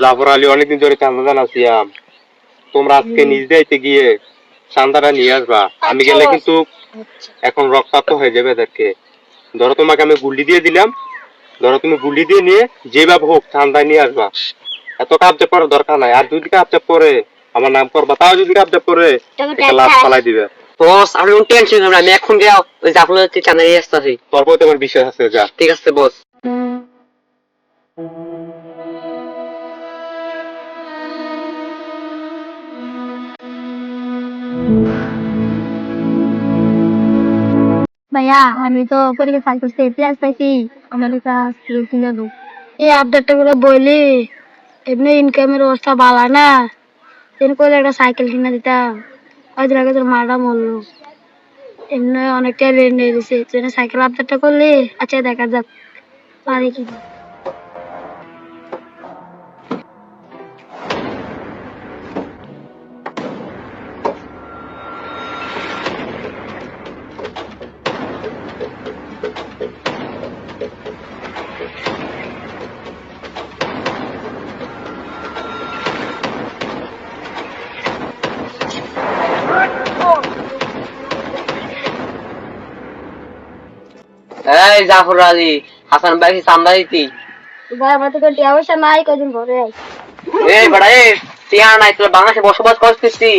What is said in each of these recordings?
জাফর আলী অনেকদিন ধরে চান্দা জানাছিলাম তোমরা আজকে নিজ দায়িত্বে গিয়ে চান্দাটা নিয়ে আসবা। আমি আচ্ছা। গেলে কিন্তু এখন রক্তাক্ত হয়ে যাবে এদেরকে। ধরো তোমাকে আমি গুল্লি দিয়ে দিলাম ধরো তুমি গুলি দিয়ে নিয়ে যেভাবে হোক চান্দায় নিয়ে আসবা। এত কাবজে পড়ার দরকার নাই। আর যদি কাবজে পরে আমার নাম করবা তাও যদি কাবজে পরে টাকা- পালাই দিবে। বস আপনি কোনো টেনশন করবেন আমি এখন গিয়ে ওই জাফলকে নিয়ে আসতেছি তোর প্রতি আমার বিশ্বাস আছে যা। ঠিক আছে বস। ভাইয়া, আমি তো পরীক্ষা সাইকেল থেকে প্লাস পাইছি। আমার কাজ কিনে দু এই আপডেটটা করে বলি এমনি ইনকামের অবস্থা ভালো না। তেন করে একটা সাইকেল কিনে দিতাম। কয়দিন আগে তোর মাটা মরলো। এমনি অনেকটাই রেট হয়ে গেছে। সাইকেল আপডেটটা করলি? আচ্ছা দেখা যাক। পারি কি এই জাফর আলী হাসান ভাই চান্দা দিতি ভাই আমার তো কোনো টাকা পয়সা নাই কদিন আই এই বড়া এই টিয়া নাই তোর বাংলাদেশে বসবাস করছিস তুই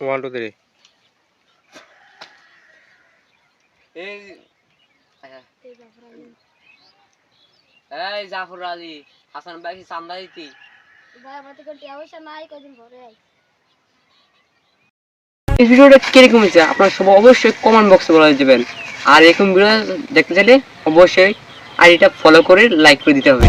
one two three এই এই জাফর আলী হাসান ভাই চান্দা দিতি? ভাই আমার তো টাকা পয়সা নাই কদিন পরে আই। এই ভিডিওটা কীরকম হয়েছে? আপনারা সবাই অবশ্যই কমেন্ট বক্সে বলে দেবেন। আর এরকম ভিডিও দেখতে চাইলে অবশ্যই আইডিটা ফলো করে লাইক করে দিতে হবে।